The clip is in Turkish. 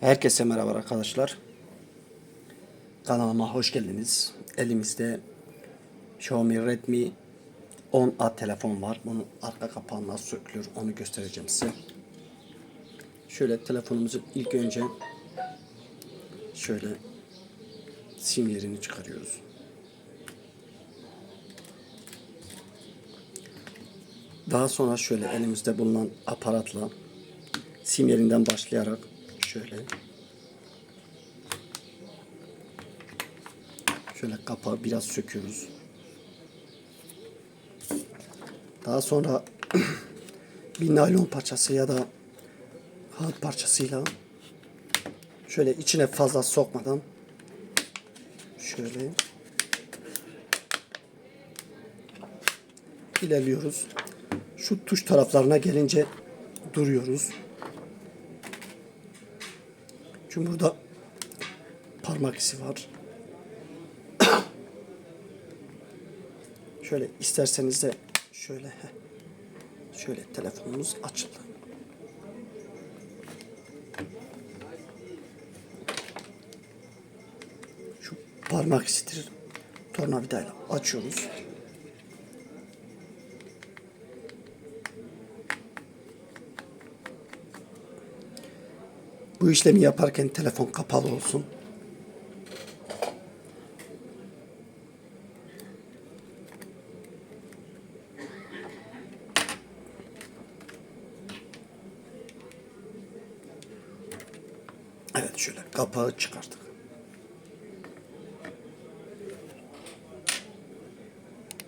Herkese merhaba arkadaşlar. Kanalıma hoş geldiniz. Elimizde Xiaomi Redmi 10A telefon var. Bunun arka kapağı nasıl sökülür onu göstereceğim size. Şöyle telefonumuzu ilk önce şöyle sim yerini çıkarıyoruz. Daha sonra şöyle elimizde bulunan aparatla sim yerinden başlayarak şöyle şöyle kapağı biraz söküyoruz. Daha sonra bir naylon parçası ya da kağıt parçasıyla şöyle içine fazla sokmadan şöyle ilerliyoruz. Şu tuş taraflarına gelince duruyoruz. Çünkü burada parmak izi var. şöyle isterseniz de şöyle şöyle telefonumuz açıldı. Şu parmak izidir. Tornavidayla açıyoruz. Bu işlemi yaparken telefon kapalı olsun. Evet şöyle kapağı çıkarttık.